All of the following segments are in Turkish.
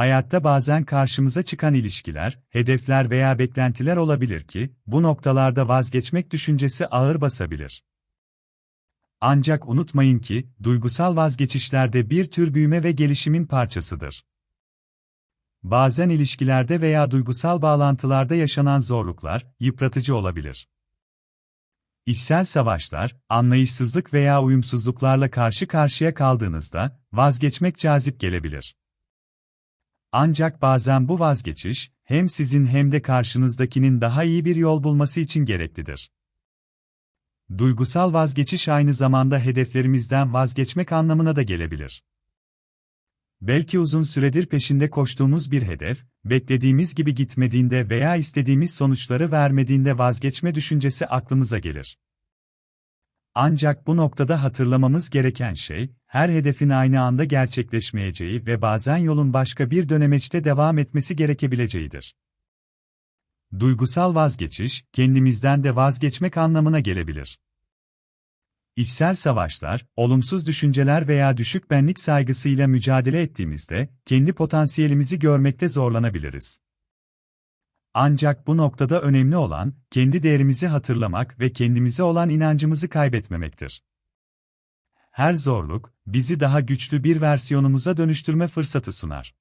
hayatta bazen karşımıza çıkan ilişkiler, hedefler veya beklentiler olabilir ki, bu noktalarda vazgeçmek düşüncesi ağır basabilir. Ancak unutmayın ki, duygusal vazgeçişler de bir tür büyüme ve gelişimin parçasıdır. Bazen ilişkilerde veya duygusal bağlantılarda yaşanan zorluklar, yıpratıcı olabilir. İçsel savaşlar, anlayışsızlık veya uyumsuzluklarla karşı karşıya kaldığınızda, vazgeçmek cazip gelebilir. Ancak bazen bu vazgeçiş, hem sizin hem de karşınızdakinin daha iyi bir yol bulması için gereklidir. Duygusal vazgeçiş aynı zamanda hedeflerimizden vazgeçmek anlamına da gelebilir. Belki uzun süredir peşinde koştuğumuz bir hedef, beklediğimiz gibi gitmediğinde veya istediğimiz sonuçları vermediğinde vazgeçme düşüncesi aklımıza gelir. Ancak bu noktada hatırlamamız gereken şey, her hedefin aynı anda gerçekleşmeyeceği ve bazen yolun başka bir dönemeçte devam etmesi gerekebileceğidir. Duygusal vazgeçiş, kendimizden de vazgeçmek anlamına gelebilir. İçsel savaşlar, olumsuz düşünceler veya düşük benlik saygısıyla mücadele ettiğimizde, kendi potansiyelimizi görmekte zorlanabiliriz. Ancak bu noktada önemli olan, kendi değerimizi hatırlamak ve kendimize olan inancımızı kaybetmemektir. Her zorluk, bizi daha güçlü bir versiyonumuza dönüştürme fırsatı sunar.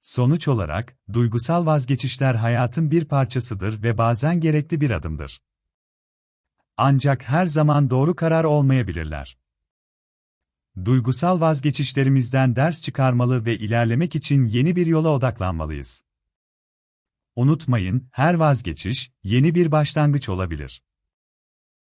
Sonuç olarak, duygusal vazgeçişler hayatın bir parçasıdır ve bazen gerekli bir adımdır. Ancak her zaman doğru karar olmayabilirler. Duygusal vazgeçişlerimizden ders çıkarmalı ve ilerlemek için yeni bir yola odaklanmalıyız. Unutmayın, her vazgeçiş, yeni bir başlangıç olabilir.